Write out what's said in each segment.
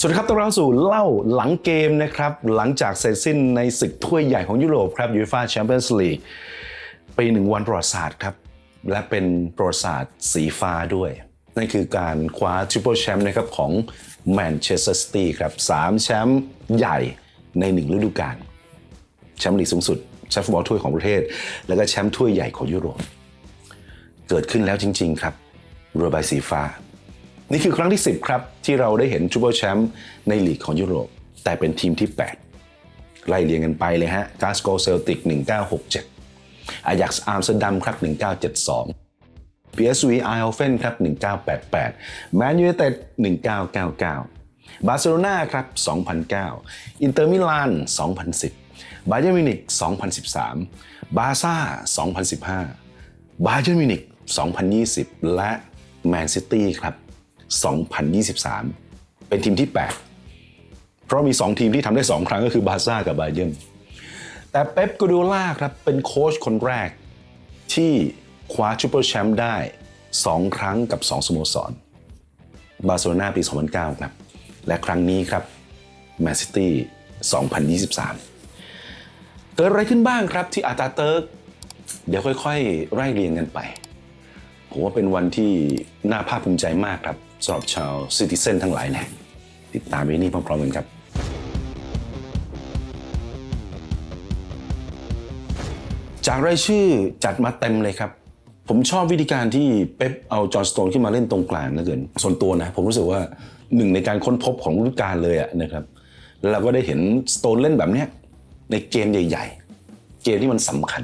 สวัสดีครับต้อนรับสู่เล่าหลังเกมนะครับ หลังจากเสร็จสิ้นในศึกถ้วยใหญ่ของยุโรปครับยูฟ่าแชมเปี้ยนส์ลีกปีหนึ่งวันประวัติศาสตร์ครับ และเป็นประวัติศาสตร์สีฟ้าด้วย นั่นคือการคว้าทริปเปิลแชมป์นะครับของแมนเชสเตอร์ซิตี้ครับสามแชมป์ใหญ่ในหนึ่งฤดูกาลแชมป์ลีกสูงสุดแชมป์ฟุตบอลถ้วยของประเทศ แล้วก็แชมป์ถ้วยใหญ่ของยุโรปเกิดขึ้นแล้วจริง ๆ ครับเรือใบสีฟ้า นี่คือครั้งที่ 10 ครับ ที่เราได้เห็นทริปเปิลแชมป์ในลีกของยุโรป แต่เป็นทีมที่ 8 ไล่เรียงกันไปเลยฮะกาสโกเซลติก 1967อายักซ์อาร์มสเตอร์ดัมครับ 1972 PSV Eindhoven ครับ 1988แมนยู i นเต็ด1999 บาร์เซโลนาครับ 2009 อินเตอร์มิลาน 2010 บาเย r n มิวนิก2013 บาซ่า 2015 บาเย r n มิวนิก2020 และแมนซิตี้ครับ 2023 เป็นทีมที่ 8 เพราะมี 2 ทีมที่ทำได้ 2 ครั้งก็คือบาซ่ากับบาเยิร์นแต่เป๊ปกูดูล่าครับเป็นโค้ชคนแรก ที่คว้าทริปเปิลแชมป์ได้ 2 ครั้งกับ 2 สโมสร บาร์เซโลนาปี 2009 ครับ และครั้งนี้ครับแมนซิตี้ 2023 เกิดอะไรขึ้นบ้างครับที่อาตาเติร์กเดี๋ยวค่อยๆ ไล่เรียงกันไป ผมว่าเป็นวันที่น่าภาคภูมิใจมากครับ สำหรับชาวซิติเซนทั้งหลายแหละติดตามไปนี่พร้อมๆกันครับจากรายชื่อจัดมาเต็มเลยครับ ผมชอบวิธีการที่เป๊ปเอาจอห์นสโตนขึ้นมาเล่นตรงกลางเหลือเกินส่วนตัวนะ ผมรู้สึกว่าหนึ่งในการค้นพบของฤดูกาลเลยอะนะครับ แล้วเราก็ได้เห็นสโตนเล่นแบบเนี้ยในเกมใหญ่ ๆ เกมที่มันสำคัญ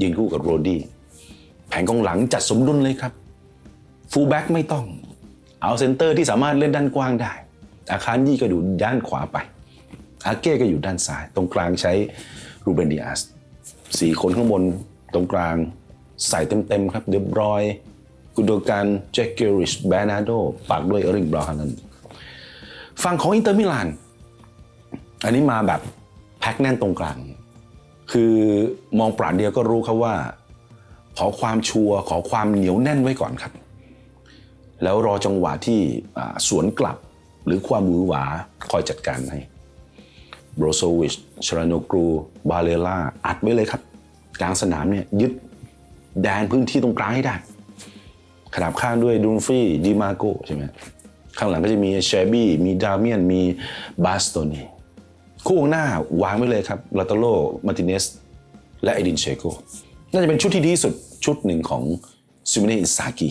ยืนคู่กับโรดี้แผงกองหลังจัดสมดุลเลยครับฟูลแบ็กไม่ต้อง เอาเซนเตอร์ที่สามารถเล่นด้านกว้างได้ อาคารยี่ก็อยู่ด้านขวาไป อาเก้ก็อยู่ด้านซ้าย ตรงกลางใช้รูเบนดิอาสสี่คนข้างบนตรงกลางใส่เต็มๆครับเดบรอยกุโดกันแจ็คเกอริชแบนาโดปากด้วยเอริงบราวน์นั้นฝั่งของอินเตอร์มิลาน อันนี้มาแบบแพ็คแน่นตรงกลาง คือมองปราดเดียวก็รู้ครับว่า ขอความชัวร์ขอความเหนียวแน่นไว้ก่อนครับ แล้วรอจังหวะที่สวนกลับหรือความมือหวาคอยจัดการให้โบรโซวิชชราโนกรู บาเลล่า อัดไว้เลยครับ กลางสนามเนี่ยยึดแดนพื้นที่ตรงกลางให้ได้ ขนาบข้างด้วยดุนฟรีดิมาโกใช่ไหมข้างหลังก็จะมีเชบี้มีดาเมียน มีบาสโตนีคู่หน้าวางไว้เลยครับลาตโลมาติเนส และเอดินเชโกน่าจะเป็นชุดที่ดีสุดชุดหนึ่งของซูมิเนอิซากิ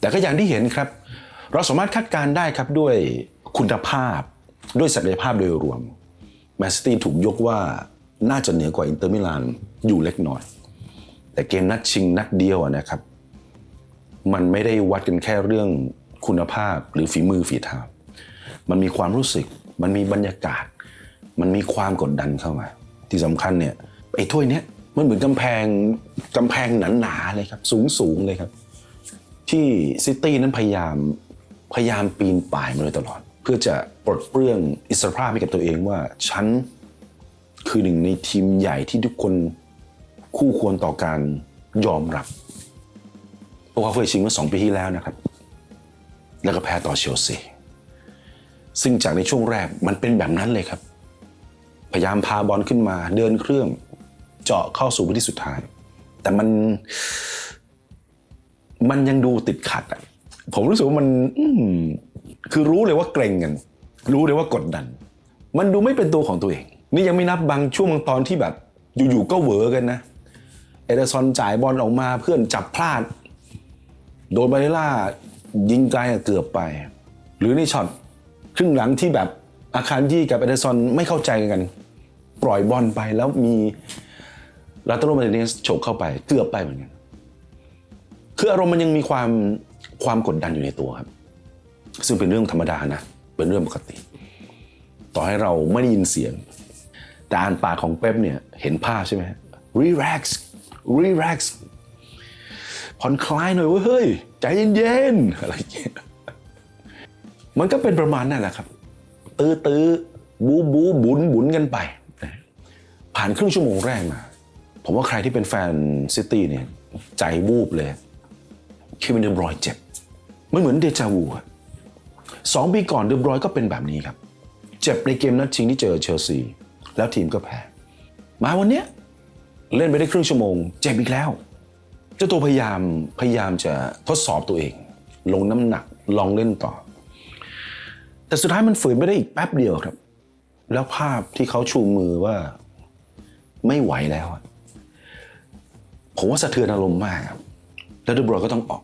แต่ก็อย่างที่เห็นครับ เราสามารถคาดการณ์ได้ครับด้วยคุณภาพด้วยศักยภาพโดยรวมแมนซิตี้ถูกยกว่าน่าจะเหนือกว่าอินเตอร์มิลานอยู่เล็กน้อย แต่เกมนัดชิงนัดเดียวอะนะครับ มันไม่ได้วัดกันแค่เรื่องคุณภาพหรือฝีมือฝีเท้ามันมีความรู้สึก มันมีบรรยากาศ มันมีความกดดันเข้ามา ที่สำคัญเนี่ยไอ้ถ้วยเนี้ยมันเหมือนกำแพงกำแพงหนาๆเลยครับ สูงๆเลยครับ ที่ซิตี้นั้นพยายามพยายามปีนป่ายมาโดยตลอด เพื่อจะปลดเปลื้องอิสรภาพให้กับตัวเองว่าฉันคือหนึ่งในทีมใหญ่ที่ทุกคนคู่ควรต่อการยอมรับพวกเขาเคยชิงเมื่อสองปีที่แล้วนะครับ แล้วก็แพ้ต่อเชลซีซึ่งจากในช่วงแรกมันเป็นแบบนั้นเลยครับ พยายามพาบอลขึ้นมาเดินเครื่อง เจาะเข้าสู่พื้นที่สุดท้าย แต่มัน มันยังดูติดขัดอะผมรู้สึกว่ามันมคือรู้เลยว่าเกรงกัน รู้เลยว่ากดดัน มันดูไม่เป็นตัวของตัวเอง นี่ยังไม่นับบางช่วงบางตอนที่แบบ อยู่ๆก็เหวอกันนะ เอเดอร์ซอนจ่ายบอลออกมาเพื่อนจับพลาด โดนบาเลล่ายิงไกลเกือบไป หรือในช็อตครึ่งหลังที่แบบอาคารยี่กับเอเดอร์ซอนไม่เข้าใจกัน ปล่อยบอลไปแล้วมีลาตโรมาติเนสฉกเข้าไปเกือบไปเหมือนกัน คืออารมณ์มันยังมีความความกดดันอยู่ในตัวครับ ซึ่งเป็นเรื่องธรรมดานะ เป็นเรื่องปกติ ต่อให้เราไม่ได้ยินเสียง แต่อ่านปากของเป๊ปเนี่ยเห็นภาพใช่ไหม relax relax ผ่อนคลายหน่อยเว้ยเฮ้ยใจเย็นๆอะไรอย่างเงี้ยมันก็เป็นประมาณนั่นแหละครับ ตื้อตื้อบูบูบุนบุนกันไป ผ่านครึ่งชั่วโมงแรกมา ผมว่าใครที่เป็นแฟนซิตี้เนี่ย ใจวูบเลย เควินเดบรอยเจ็บมันเหมือนเดจาวูอะสองปีก่อนเดอบรอยก็เป็นแบบนี้ครับ เจ็บในเกมนัดชิงที่เจอเชลซี แล้วทีมก็แพ้ มาวันเนี้ยเล่นไปได้ครึ่งชั่วโมง เจ็บอีกแล้วเจ้าตัวพยายามพยายามจะทดสอบตัวเอง ลงน้ำหนักลองเล่นต่อ แต่สุดท้ายมันฝืนไม่ได้อีกแป๊บเดียวครับ แล้วภาพที่เขาชูมือว่าไม่ไหวแล้วอะผมว่าสะเทือนอารมณ์มากครับ แล้วเดอบรอยก็ต้องออก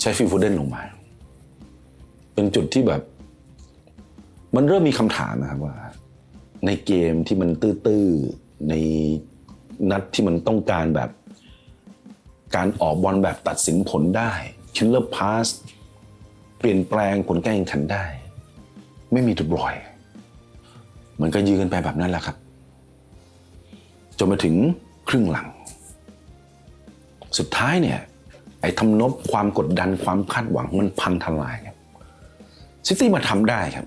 ใช้ฟิลโฟเดนลงมา เป็นจุดที่แบบ มันเริ่มมีคำถามนะครับว่า ในเกมที่มันตื้อๆ ในนัดที่มันต้องการแบบ การออกบอลแบบตัดสินผลได้คิลเลอร์พาสเปลี่ยนแปลงผลการแข่งขันได้ ไม่มีเดอบรอยมันก็ยืนกันไปแบบนั้นแหละครับ จนมาถึงครึ่งหลัง สุดท้ายเนี่ย ไอ้ทำนบความกดดันความคาดหวังมันพังทลายครับซิตี้มาทำได้ครับ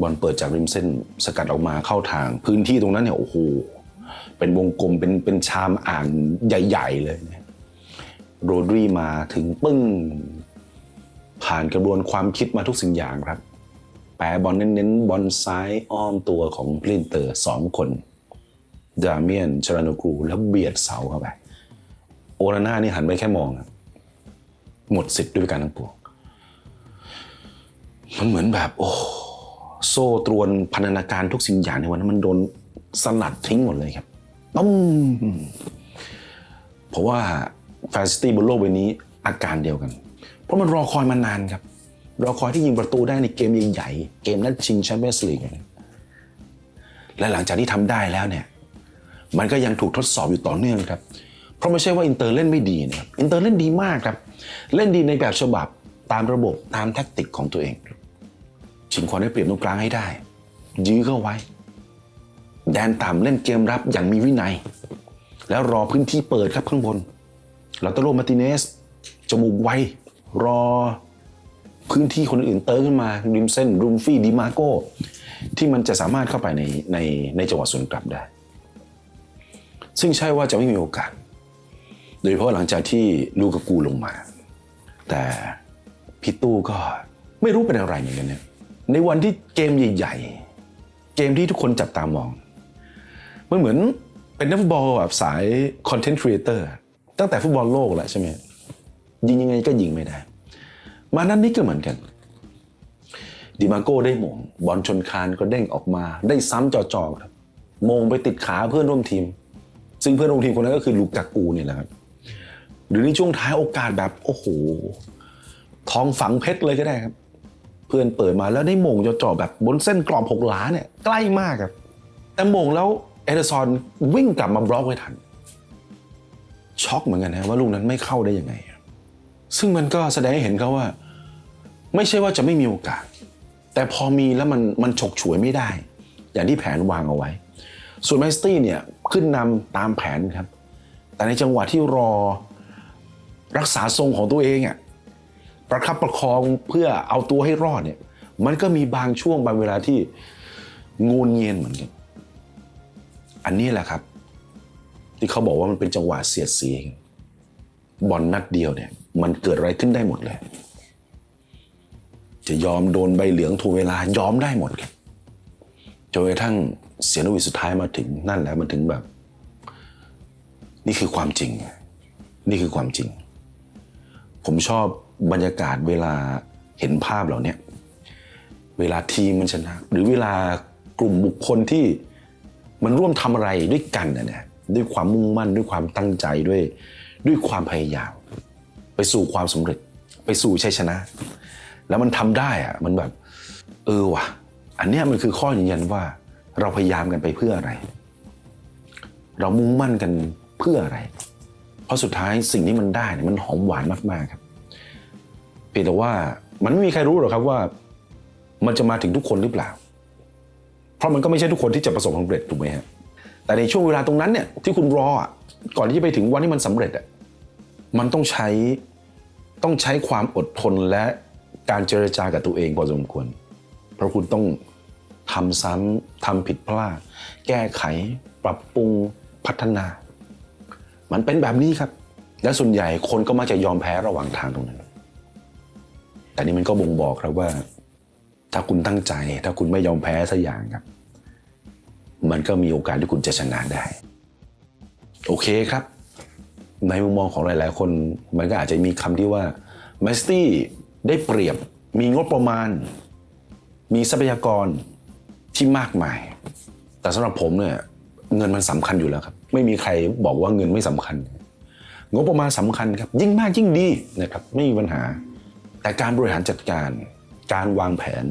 บอลเปิดจากริมเส้นสกัดออกมาเข้าทาง พื้นที่ตรงนั้นเนี่ยโอ้โหเป็นวงกลมเป็นเป็นชามอ่างใหญ่ ๆ เลยนะโรดรีมาถึงปึ้ง ผ่านกระบวนความคิดมาทุกสิ่งอย่างครับ แปรบอลเน้นๆ บอลซ้ายอ้อมตัวของกลินเตอร์สองคน ดาเมียนชรานกรูแล้วเบียดเสาเข้าไป โอนาน่านี่หันไปแค่มองครับ หมดสิทธิ์ด้วยการทั้งปวงมันเหมือนแบบ โอ้โซ่ตรวนพันธนาการทุกสิ่งอย่างในวันนั้นมันโดนสลัดทิ้งหมดเลยครับต้มเพราะว่าแฟนซิตี้บนโลกใบนี้อาการเดียวกัน เพราะมันรอคอยมานานครับ รอคอยที่ยิงประตูได้ในเกมใหญ่ๆเกมนัดชิงแชมเปี้ยนส์ลีกและหลังจากที่ทำได้แล้วเนี่ย มันก็ยังถูกทดสอบอยู่ต่อเนื่องครับ ราะไม่ใช่ว่าอินเตอร์เล่นไม่ดีนะครับอินเตอร์เล่นดีมากครับ เล่นดีในแบบฉบับตามระบบตามแท็กติกของตัวเองชิงความได้เปรียบตรงกลางให้ได้ ยื้อเข้าไว้ แดนต่ำเล่นเกมรับอย่างมีวินัย แล้วรอพื้นที่เปิดครับข้างบนลาตโรมาติเนสจมูกไวรอพื้นที่คนอื่นเติมขึ้นมาริมเส้นรูมฟี่ดิมาโก้ ที่มันจะสามารถเข้าไปในในในจังหวะสวนกลับได้ ซึ่งใช่ว่าจะไม่มีโอกาส โดยเฉพาะหลังจากที่ลูกกากูลงมา แต่พี่ตู้ก็ไม่รู้เป็นอะไรเหมือนกันเนี่ยในวันที่เกมใหญ่ๆ เกมที่ทุกคนจับตามอง มันเหมือนเป็นนักฟุตบอลแบบสายคอนเทนต์ครีเอเตอร์ตั้งแต่ฟุตบอลโลกแล้วใช่ไหมยิงยังไงก็ยิงไม่ได้ มานั้นนี่ก็เหมือนกันดิมาโก้ได้หมงบอลชนคานก็เด้งออกมา ได้ซ้ำจ่อๆครับมงไปติดขาเพื่อนร่วมทีม ซึ่งเพื่อนร่วมทีมคนนั้นก็คือลูกกากูเนี่ยแหละครับ รือในช่วงท้ายโอกาสแบบโอ้โหทองฝังเพชรเลยก็ได้ครับ เพื่อนเปิดมาแล้วได้มงจ่อๆแบบบนเส้นกรอบหกหลาเนี่ยใกล้มากครับ แต่มงแล้วเอเดอร์ซอนวิ่งกลับมาบล็อกไว้ทัน ช็อกเหมือนกันนะว่าลูกนั้นไม่เข้าได้ยังไง ซึ่งมันก็แสดงให้เห็นเขาว่า ไม่ใช่ว่าจะไม่มีโอกาส แต่พอมีแล้วมันมันฉกฉวยไม่ได้ อย่างที่แผนวางเอาไว้ ส่วนแมนซิตี้เนี่ยขึ้นนำตามแผนครับ แต่ในจังหวะที่รอ รักษาทรงของตัวเองอะ่ะประคับประคองเพื่อเอาตัวให้รอดเนี่ย มันก็มีบางช่วงบางเวลาที่งูนเงียนเหมือนกัน อันนี้แหละครับ ที่เขาบอกว่ามันเป็นจังหวะเสียดสีบอลนัดเดียวเนี่ย มันเกิดอะไรขึ้นได้หมดเลย จะยอมโดนใบเหลืองถูกเวลายอมได้หมดครับจนกระทั่งเสียนวิสุดท้ายมาถึงนั่นแหละมันถึงแบบ นี่คือความจริง นี่คือความจริง ผมชอบบรรยากาศเวลาเห็นภาพเหล่านี้เวลาทีมมันชนะ หรือเวลากลุ่มบุคคลที่มันร่วมทำอะไรด้วยกันนะเนี่ยด้วยความมุ่งมั่นด้วยความตั้งใจด้วย ด้วยความพยายาม ไปสู่ความสำเร็จ ไปสู่ชัยชนะ แล้วมันทำได้อะมันแบบ เออว่ะ อันเนี้ยมันคือข้อยืนยันว่า เราพยายามกันไปเพื่ออะไร เรามุ่งมั่นกันเพื่ออะไร เพราะสุดท้ายสิ่งที่มันได้เนี่ยมันหอมหวานมากๆครับเพียงแต่ว่ามันไม่มีใครรู้หรอกครับว่า มันจะมาถึงทุกคนหรือเปล่า เพราะมันก็ไม่ใช่ทุกคนที่จะประสบความสำเร็จถูกไหมฮะแต่ในช่วงเวลาตรงนั้นเนี่ยที่คุณรออะก่อนที่จะไปถึงวันที่มันสำเร็จอะมันต้องใช้ต้องใช้ความอดทนและการเจรจากับตัวเองพอสมควร เพราะคุณต้องทำซ้ำทำผิดพลาด แก้ไข ปรับปรุงพัฒนา มันเป็นแบบนี้ครับ และส่วนใหญ่คนก็มักจะยอมแพ้ระหว่างทางตรงนั้น แต่นี่มันก็บ่งบอกครับว่า ถ้าคุณตั้งใจ ถ้าคุณไม่ยอมแพ้สักอย่างครับ มันก็มีโอกาสที่คุณจะชนะได้ โอเคครับ ในมุมมองของหลาย ๆ คนมันก็อาจจะมีคำที่ว่าแมสตี้ได้เปรียบมีงบประมาณ มีทรัพยากรที่มากมาย แต่สำหรับผมเนี่ยเงินมันสำคัญอยู่แล้วครับ ไม่มีใครบอกว่าเงินไม่สำคัญ งบประมาณสำคัญครับ ยิ่งมากยิ่งดีนะครับไม่มีปัญหา แต่การบริหารจัดการ การวางแผน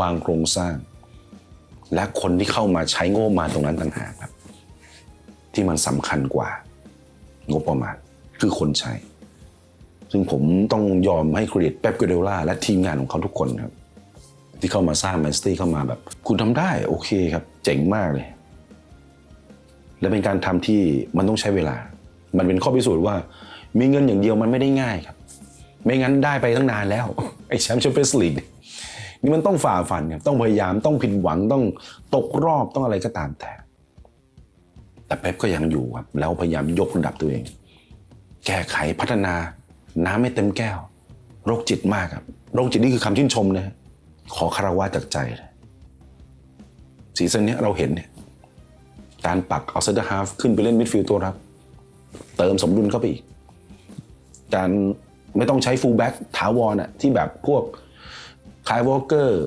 วางโครงสร้าง และคนที่เข้ามาใช้งบประมาณตรงนั้นต่างหากครับ ที่มันสำคัญกว่า งบประมาณคือคนใช้ ซึ่งผมต้องยอมให้เครดิตเป๊ปกัวเดล่าและทีมงานของเขาทุกคนครับ ที่เข้ามาสร้างแมนสตี้เข้ามาแบบ คุณทำได้โอเคครับ เจ๋งมากเลย และเป็นการทำที่มันต้องใช้เวลา มันเป็นข้อพิสูจน์ว่า มีเงินอย่างเดียวมันไม่ได้ง่ายครับ ไม่งั้นได้ไปตั้งนานแล้วไอ้แชมป์แชมเปี้ยนส์ลีกนี่มันต้องฝ่าฟันครับต้องพยายามต้องผิดหวังต้องตกรอบต้องอะไรก็ตามแต่ แต่เป๊ปก็ยังอยู่ครับแล้วพยายามยกระดับตัวเอง แก้ไขพัฒนาน้ำไม่เต็มแก้ว โรคจิตมากครับโรคจิตนี่คือคำชื่นชมนะขอคารวะจากใจเลยซีซั่นนี้เราเห็นเนี่ย การปักเอาเซนเตอร์ฮาฟขึ้นไปเล่นมิดฟิลด์ตัวรับ เติมสมดุลเข้าไปอีก การไม่ต้องใช้ฟูลแบ็กถาวรอะที่แบบพวกคายวอลเกอร์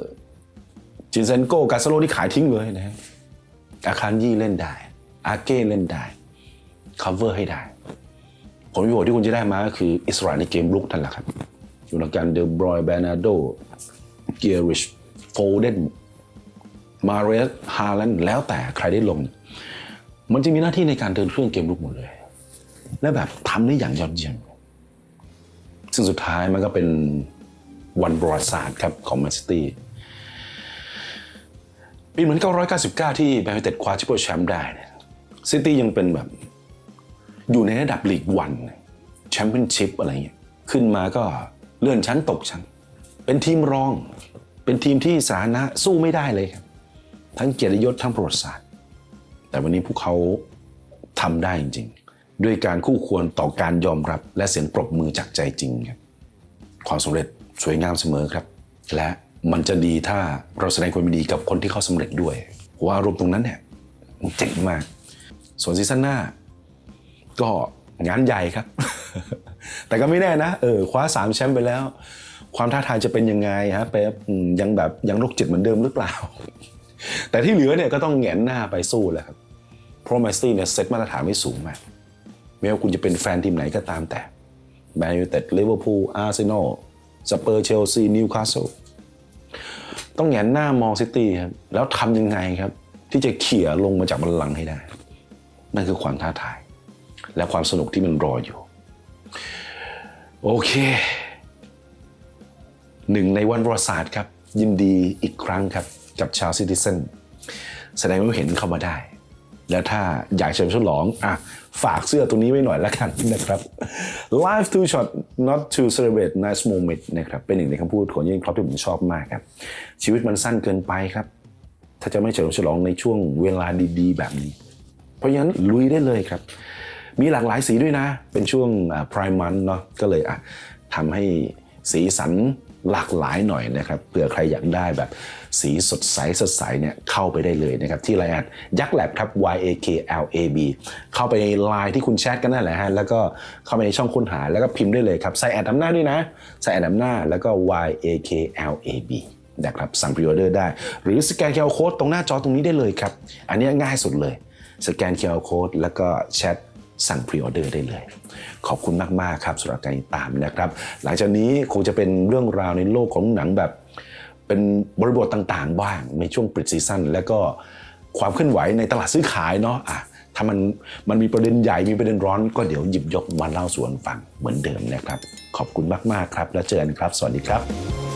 จินเซนโกกาสโลที่ขายทิ้งเลยนะฮะอาคารยี่เล่นได้ อาเก้เล่นได้ cover ให้ได้ ผลประโยชน์ที่คุณจะได้มาก็คืออิสระในเกมลุกนั่นแหละครับ อยู่ในการเดลบรอยแบนาโดเกียริชโฟเดนมาเรสฮาแลนด์แล้วแต่ใครได้ลง มันจะมีหน้าที่ในการเดินเครื่องเกมลุกหมดเลย และแบบทำได้อย่างยอดเยี่ยม ซึ่งสุดท้ายมันก็เป็นวันประวัติศาสตร์ครับของแมนซิตี้ปีเหมือน999 ที่แมนยูเต็ดคว้าแชมเปี้ยนแชมป์ได้เนี่ยซิตี้ยังเป็นแบบ อยู่ในระดับลีกวันแชมเปี้ยนชิพอะไรเงี้ยขึ้นมาก็เลื่อนชั้นตกชั้น เป็นทีมรอง เป็นทีมที่สาธารณะสู้ไม่ได้เลยครับ ทั้งเกียรติยศทั้งประวัติศาสตร์ แต่วันนี้พวกเขาทำได้จริงๆ ด้วยการคู่ควรต่อการยอมรับและเสียงปรบมือจากใจจริงครับความสำเร็จสวยงามเสมอครับ และมันจะดีถ้าเราแสดงความดีกับคนที่เขาสำเร็จด้วยเพราะว่าอารมณ์ตรงนั้นเนี่ยมันเจ๋งมาก ส่วนซีซั่นหน้า ก็งานใหญ่ครับ แต่ก็ไม่แน่นะเออคว้าสามแชมป์ไปแล้ว ความท้าทายจะเป็นยังไงฮะเป๊ปยังแบบยังโรคจิตเหมือนเดิมหรือเปล่า แต่ที่เหลือเนี่ยก็ต้องแหงนหน้าไปสู้แหละครับ เพราะแมนซิตี้เนี่ยเซตมาตรฐานไว้สูงมากไม่ว่าคุณจะเป็นแฟนทีมไหนก็ตามแต่แมนยูเต็ดลิเวอร์พูลอาร์เซนอลสเปอร์เชลซีนิวคาสเซิลต้องแหงนหน้ามองซิตี้ครับแล้วทำยังไงครับ ที่จะเขี่ยลงมาจากบัลลังก์ให้ได้ นั่นคือความท้าทาย และความสนุกที่มันรออยู่ โอเคหนึ่งในวันประวัติศาสตร์ครับ ยินดีอีกครั้งครับ กับชาวซิติเซนแสดงว่าเห็นเข้ามาได้ แล้วถ้าอยากเฉลิมฉลองอะฝากเสื้อตัวนี้ไว้หน่อยละกันนะครับ Life too short not to celebrate nice moment นะครับเป็นหนึ่งในคำพูดของเยนครอปที่ผมชอบมากครับ ชีวิตมันสั้นเกินไปครับ ถ้าจะไม่เฉลิมฉลองในช่วงเวลาดีๆ แบบนี้ เพราะฉะนั้นลุยได้เลยครับ มีหลากหลายสีด้วยนะ เป็นช่วงพรายมันเนาะก็เลยอะทำให้สีสัน หลากหลายหน่อยนะครับเผื่อใครอยากได้แบบสีสดใสสดใสเนี่ยเข้าไปได้เลยนะครับที่ไลน์ยักษ์แลบครับ Y A K L A B เข้าไปในไลน์ที่คุณแชทกันนั่นแหละฮะแล้วก็เข้าไปในช่องค้นหาแล้วก็พิมพ์ได้เลยครับใส่แอดนำหน้าด้วยนะใส่แอดนำหน้าแล้วก็ Y A K L A B นะครับสั่งพรีออเดอร์ได้ หรือสแกนเคอร์โค้ดตรงหน้าจอตรงนี้ได้เลยครับ อันนี้ง่ายสุดเลย สแกน QR Code แล้วก็แชทสั่งพรีออเดอร์ได้เลย ขอบคุณมากๆครับสำหรับการติดตามนะครับ หลังจากนี้คงจะเป็นเรื่องราวในโลกของหนังแบบ เป็นบริบทต่างๆ บ้างในช่วงปิดซีซั่นแล้วก็ความเคลื่อนไหวในตลาดซื้อขายเนาะอะถ้ามันมันมีประเด็นใหญ่มีประเด็นร้อน ก็เดี๋ยวหยิบยกมาเล่าส่วนฟังเหมือนเดิมนะครับ ขอบคุณมากๆครับ แล้วเจอกันครับ สวัสดีครับ